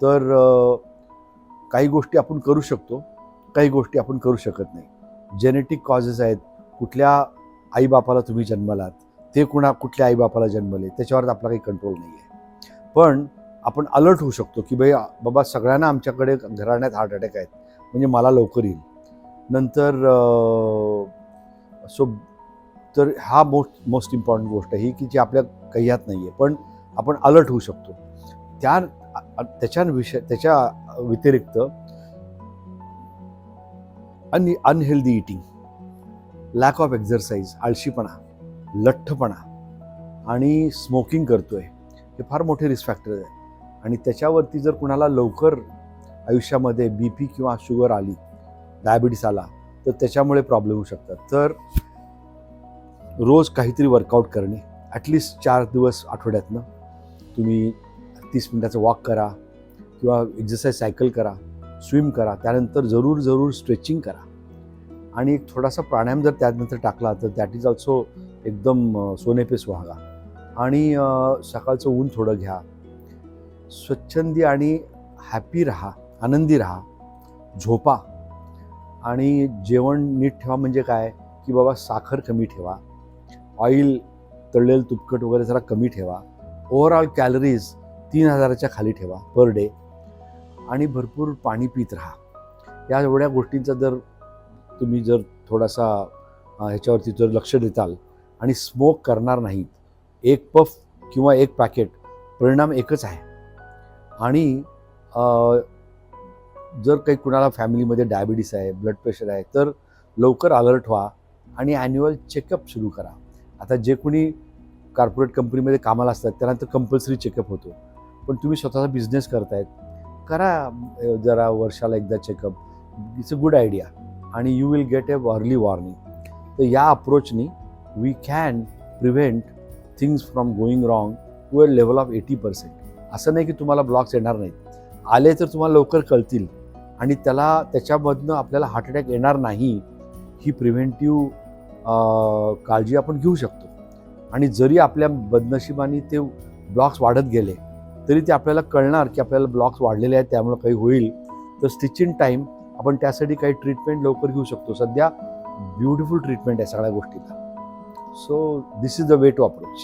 तर काही गोष्टी आपण करू शकतो काही गोष्टी आपण करू शकत नाही. जेनेटिक कॉजेस आहेत. कुठल्या आईबापाला तुम्ही जन्मलात ते कुणा कुठल्या आईबापाला जन्मले त्याच्यावर आपला काही कंट्रोल नाही आहे पण आपण अलर्ट होऊ शकतो की बाई बाबा सगळ्यांना आमच्याकडे घराण्यात हार्ट अटॅक आहेत. म्हणजे मला लवकर येईल. नंतर सो तर हा मोस्ट मोस्ट इम्पॉर्टंट गोष्ट आहे ही की जी आपल्या कह्यात नाही आहे पण आपण अलर्ट होऊ शकतो. त्या त्याच्या विषय त्याच्या व्यतिरिक्त अन unhealthy eating lack of exercise आळशीपणा लठ्ठपणा आणि स्मोकिंग करतोय हे फार मोठे रिस्क फॅक्टर आहे आणि त्याच्यावरती जर कुणाला लवकर आयुष्यामध्ये बी पी किंवा शुगर आली डायबिटीस आला तर त्याच्यामुळे प्रॉब्लेम होऊ शकतात. तर रोज काहीतरी वर्कआउट करणे ॲटलिस्ट चार दिवस आठवड्यातनं तुम्ही तीस मिनटाचं वॉक करा किंवा एक्झरसाईज सायकल करा स्विम करा त्यानंतर जरूर जरूर स्ट्रेचिंग करा. आणि एक थोडासा प्राणायाम जर त्यानंतर टाकला तर दॅट इज ऑल्सो एकदम सोनेपेस वागा आणि सकाळचं ऊन थोडं घ्या. स्वच्छंदी आणि हॅपी राहा आनंदी राहा. झोपा. आणि जेवण नीट ठेवा म्हणजे काय? की बाबा साखर कमी ठेवा. ऑइल तळलेलं तुपकट वगैरे जरा कमी ठेवा. ओव्हरऑल कॅलरीज तीन हजाराच्या खाली ठेवा पर डे आणि भरपूर पाणी पित राहा. या एवढ्या गोष्टींचा जर तुम्ही जर थोडासा ह्याच्यावरती जर लक्ष देताल आणि स्मोक करणार नाहीत एक पफ किंवा एक पॅकेट परिणाम एकच आहे. आणि जर काही कुणाला फॅमिलीमध्ये डायबिटीस आहे ब्लड प्रेशर आहे तर लवकर अलर्ट व्हा आणि ॲन्युअल चेकअप सुरू करा. आता जे कोणी कॉर्पोरेट कंपनीमध्ये कामाला असतात त्यांना तर कंपल्सरी चेकअप होतो. पण तुम्ही स्वतःचा बिझनेस करतायत. करा जरा वर्षाला एकदा checkup it's a good idea आणि you will get a early warning तर या अप्रोचनी we can prevent things from going wrong to a level of eighty percent असं नाही की तुम्हाला ब्लॉक्स येणार नाहीत. आले तर तुम्हाला लवकर कळतील. आणि त्याला त्याच्यामधनं आपल्याला हार्ट अटॅक येणार नाही ही प्रिव्हेंटिव्ह काळजी आपण घेऊ शकतो. आणि जरी आपल्या बदनशिबाने ते ब्लॉक्स वाढत गेले तरी ते आपल्याला कळणार की आपल्याला ब्लॉक्स वाढलेले आहेत त्यामुळे काही होईल. तर स्टिचिंग टाईम आपण त्यासाठी काही ट्रीटमेंट लवकर घेऊ शकतो. सध्या ब्युटिफुल ट्रीटमेंट आहे सगळ्या गोष्टीला. So this is the way to approach